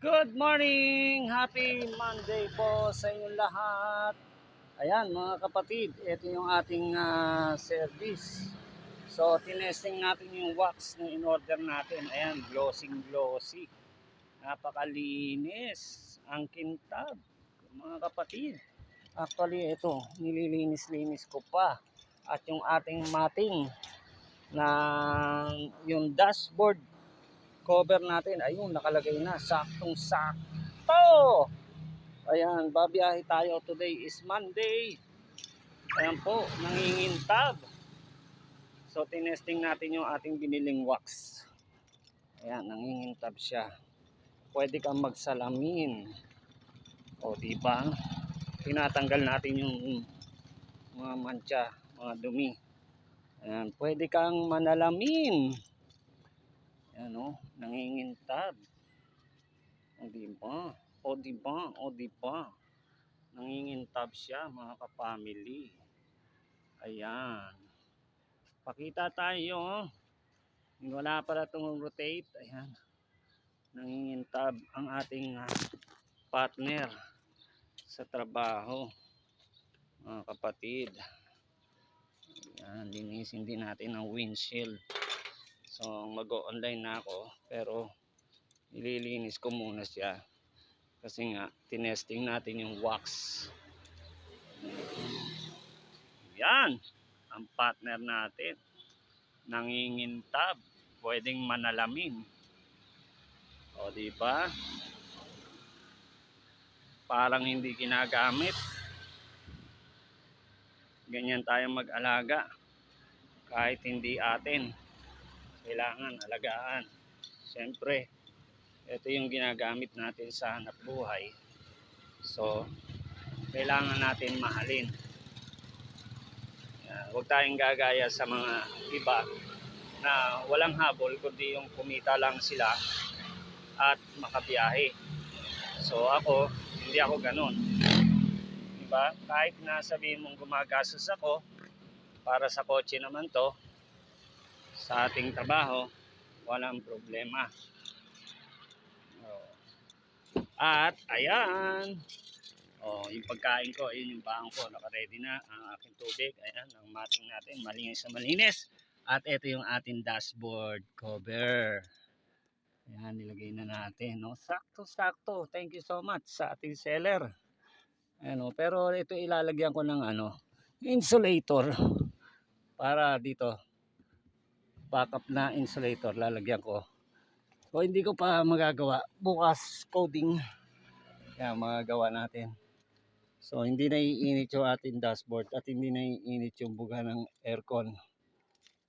Good morning! Happy Monday po sa inyong lahat. Ayan mga kapatid, ito yung ating ah, service. So, tinesting natin yung wax na in-order natin. Ayan, glossing glossy. Napakalinis ang kintab, mga kapatid. Actually, ito, nililinis-linis ko pa. At yung ating mating na yung dashboard cover natin, ayun, nakalagay na, saktong sakto. Ayan, babiyahe tayo. Today is Monday. Ayan po, nangingintab. So, tinesting natin yung ating biniling wax. Ayan, nangingintab siya. Pwede kang magsalamin. O, di ba? Tinatanggal natin yung mga mancha, mga dumi. Ayan, pwede kang manalamin. Ayan o, nangingintab. O di ba? O di ba? O di ba? Nangingintab siya mga kapamily. Ayan. Pakita tayo. oh. Wala pala itong rotate. Ayan. Nangingintab ang ating ah, partner sa trabaho. Mga kapatid. Ayan, linisin din natin ang windshield. So mag-online na ako pero ililinis ko muna siya kasi nga tinesting natin yung wax. Yan ang partner natin. Nangingintab, pwedeng manalamin. O di ba? Parang hindi ginagamit. Ganyan tayo mag-alaga kahit hindi atin kailangan alagaan. Siyempre, ito yung ginagamit natin sa hanap buhay. So, kailangan natin mahalin. Uh, huwag tayong gagaya sa mga iba na walang habol kundi yung kumita lang sila at makabiyahe. So ako, hindi ako ganun. Diba? Kahit na sabihin mong gumagastos ako, para sa kotse naman to, sa ating trabaho, walang problema. Oh. At ayan. Oh, yung pagkain ko, ayun yung baon ko, naka-ready na ang aking tubig. Ayan, ang mating natin, malinis na malinis. At ito yung ating dashboard cover. Ayan, nilagay na natin. No? Sakto-sakto. Thank you so much sa ating seller. Ayan, oh, pero ito ilalagyan ko ng ano, insulator para dito backup na insulator lalagyan ko. So hindi ko pa magagawa. Bukas coding. Kaya magagawa natin. So hindi na iinit yung ating dashboard at hindi na iinit yung buga ng aircon.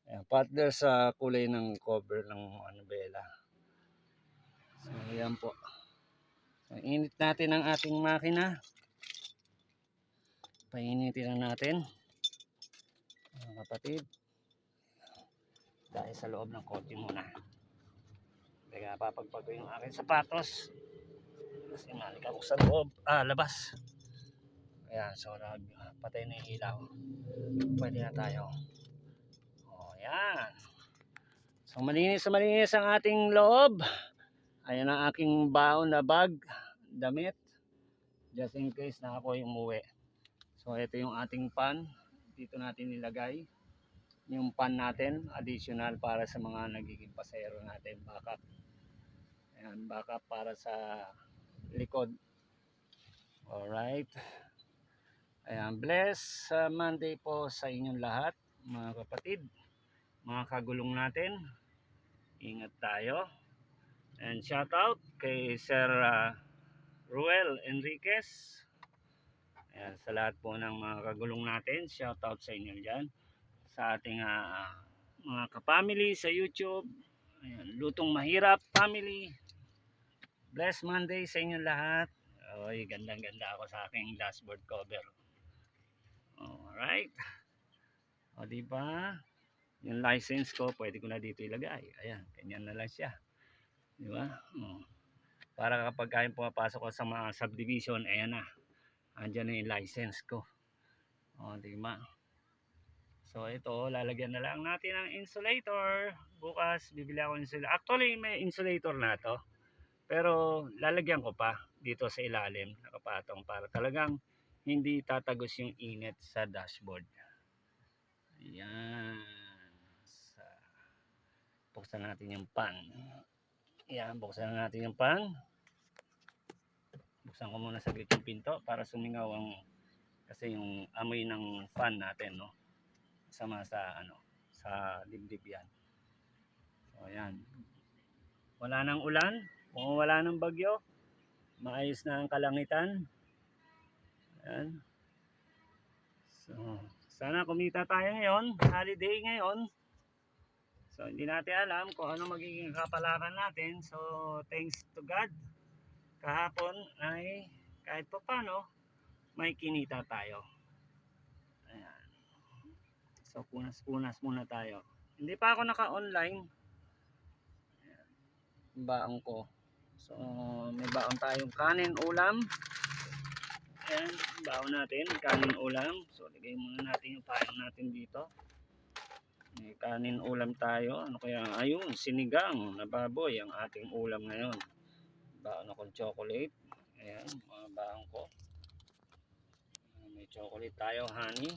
Ayan, partner sa kulay ng cover ng ano bela so ayan po. So, init natin ang ating makina. Painitin na natin. Mga kapatid dahil sa loob ng kotse muna. Kaya papagpag ko yung aking sapatos. Kasi malik ako sa loob. Ah labas. Ayan so nag patay na yung ilaw. Pwede na tayo. O yan so malinis na malinis ang ating loob. Ayan ang aking baon na bag damit. Just in case na ako yung umuwi. So ito yung ating pan. Dito natin nilagay yung pan natin additional para sa mga nagiging pasero natin backup. Ayan backup para sa likod. Alright. Ayan bless uh, Monday po sa inyong lahat mga kapatid mga kagulong natin. Ingat tayo. And shout out kay Sir uh, Ruel Enriquez. Ayan, sa lahat po ng mga kagulong natin shout out sa inyo dyan sa ating ah, mga kapamily sa YouTube. Ayan, Lutong Mahirap Family. Bless Monday sa inyo lahat. Oy, gandang-ganda ako sa aking dashboard cover. Alright. O, di ba? Yung license ko, pwede ko na dito ilagay. Ayan, ganyan na lang siya. Di ba? O. Para kapag kayo pumapasok ko sa mga subdivision, ayan na. Andyan na yung license ko. O, di ba? So ito, lalagyan na lang natin ng insulator. Bukas bibili ako insulator. Actually may insulator na to. Pero lalagyan ko pa dito sa ilalim, nakapatong para talagang hindi tatagos yung init sa dashboard. Ayan. Sa, buksan natin yung pan. Ayan, buksan natin yung pan. Buksan ko muna saglit yung pinto para sumingaw ang kasi yung amoy ng fan natin, no? Sama sa ano, sa dibdib yan. So, ayan. Wala nang ulan, kung wala nang bagyo, maayos na ang kalangitan. Ayan. So, sana kumita tayo ngayon, holiday ngayon. So, hindi natin alam kung ano magiging kapalaran natin. So, thanks to God. Kahapon ay kahit pa paano, may kinita tayo. So, punas-punas muna tayo. Hindi pa ako naka-online. Baon ko. So, may baon tayong kanin ulam. Ayan, baon natin, kanin ulam. So, lagay muna natin yung payong natin dito. May kanin ulam tayo. Ano kaya? Ayun, sinigang na baboy ang ating ulam ngayon. Baon akong chocolate. Ayan, mga baon ko. May chocolate tayo, honey.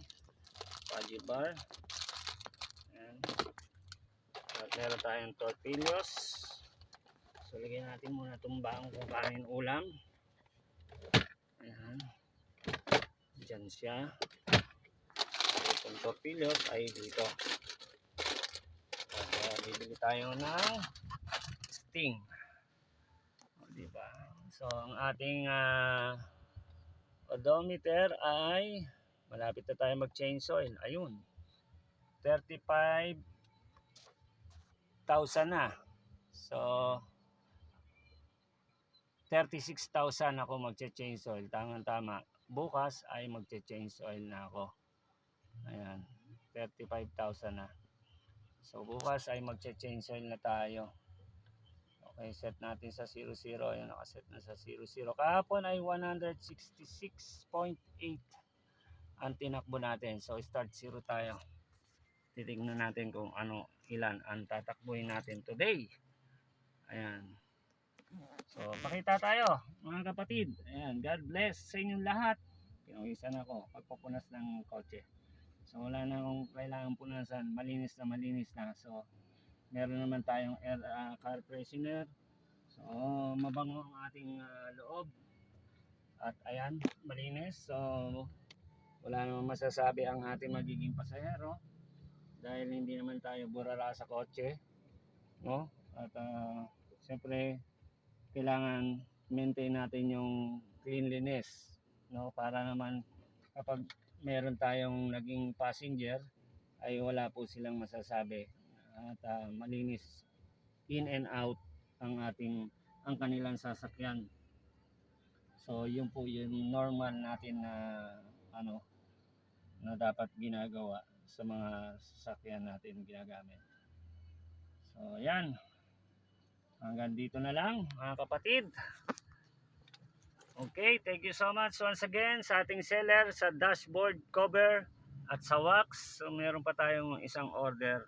Fudgy bar. At meron tayong tortillas. So, lagyan natin muna itong baong kung ulam. Ayan. Diyan siya. Itong tortillas ay dito. At uh, bibili tayo ng sting. O, diba? So, ang ating ah, odometer ay malapit na tayo mag-change oil. Ayun. 35,000 na. So, 36,000 ako magche-change oil. Tama-tama. Bukas ay magche-change oil na ako. Ayan. 35,000 na. So, bukas ay magche-change oil na tayo. Okay, set natin sa 00. Ayan, nakaset na sa 00. Kahapon ay 166.8 ang tinakbo natin. So, start 0 tayo. Titignan natin kung ano, ilan ang tatakbuhin natin today. Ayan. So, pakita tayo, mga kapatid. Ayan, God bless sa inyong lahat. Pinawisan ako pagpapunas ng kotse. So, wala na akong kailangan punasan. Malinis na malinis na. So, meron naman tayong air, ah, car freshener. So, mabango ang ating ah, loob. At ayan, malinis. So, wala namang masasabi ang ating magiging pasahero dahil hindi naman tayo burara sa kotse. No? At ah, siyempre, kailangan maintain natin yung cleanliness. No? Para naman kapag meron tayong naging passenger, ay wala po silang masasabi at ah, malinis in and out ang ating ang kanilang sasakyan. So yun po yung normal natin na ano na dapat ginagawa sa mga sasakyan natin ginagamit. So yan. Hanggang dito na lang mga kapatid. Okay, thank you so much once again sa ating seller sa dashboard cover at sa wax. So meron pa tayong isang order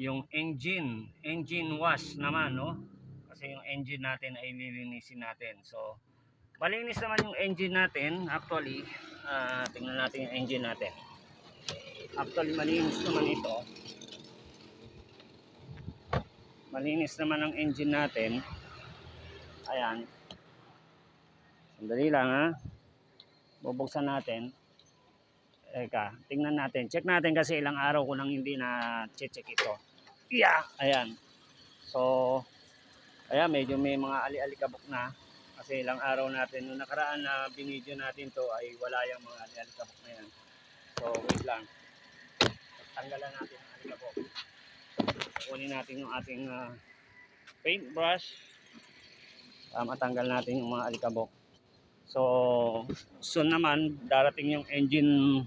yung engine, engine wash naman, no? Kasi yung engine natin ay lilinisin natin. So, malinis naman yung engine natin. Actually, ah, tingnan natin yung engine natin. Actually, malinis naman ito. Malinis naman ang engine natin. Ayan. Sandali lang, ha? Bubuksan natin. Eka, tingnan natin. Check natin kasi ilang araw ko nang hindi na check ito. Yeah, ayan. So, ayan, medyo may mga ali-alikabok na. Kasi ilang araw natin, nung nakaraan na binidyo natin to ay wala yung mga ali-alikabok na yan. So, wait lang. Tanggalan natin ang alikabok. Kunin natin yung ating ah, paintbrush. Uh, matanggal natin yung mga alikabok. So, soon naman darating yung engine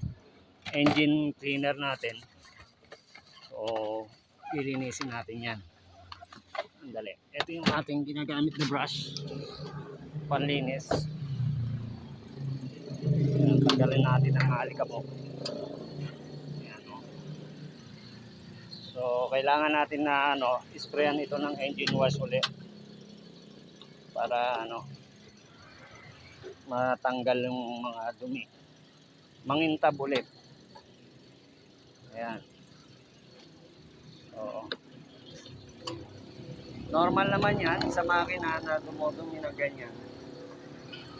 engine cleaner natin. So, ilinisin natin 'yan. Andali. Ito yung ating ginagamit na brush. Panlinis. Tanggalin natin ang alikabok. Ayan, oh. So, kailangan natin na ano, sprayan ito ng engine wash ulit. para ano matanggal yung mga dumi. Mangintab ulit. Ayan. Oo. Normal naman yan sa makina na dumudumi na ganyan.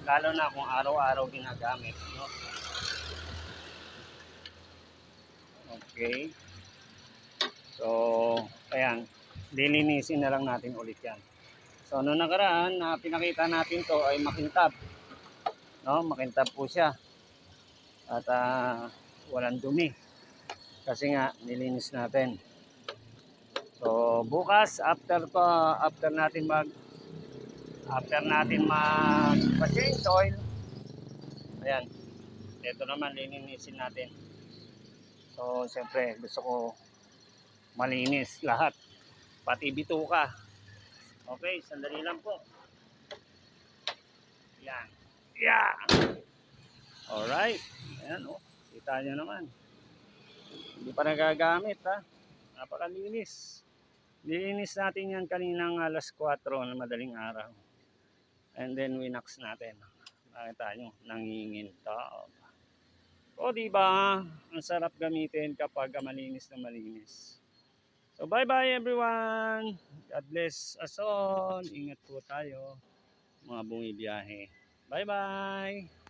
Lalo na kung araw-araw ginagamit. No? Okay. So, ayan. Lilinisin na lang natin ulit yan. So, ano nakaraan na pinakita natin to ay makintab. No, makintab po siya. At ah, walang dumi. Kasi nga, nilinis natin. So, bukas, after to, after natin mag, after natin mag, change oil, ayan, ito naman, lilinisin natin. So, siyempre, gusto ko malinis lahat. Pati bituka. Okay, sandali lang po. Yan. Yan. Alright. Ayan, oh. Kita nyo naman. Hindi pa nagagamit, ha. Napakalinis. Nilinis natin yan kaninang alas 4 na madaling araw. And then winox natin. Nakita nyo, nangingintab. O di ba? Ang sarap gamitin kapag malinis na malinis. So bye bye everyone. God bless us all. Ingat po tayo mga bumibiyahe. Bye bye.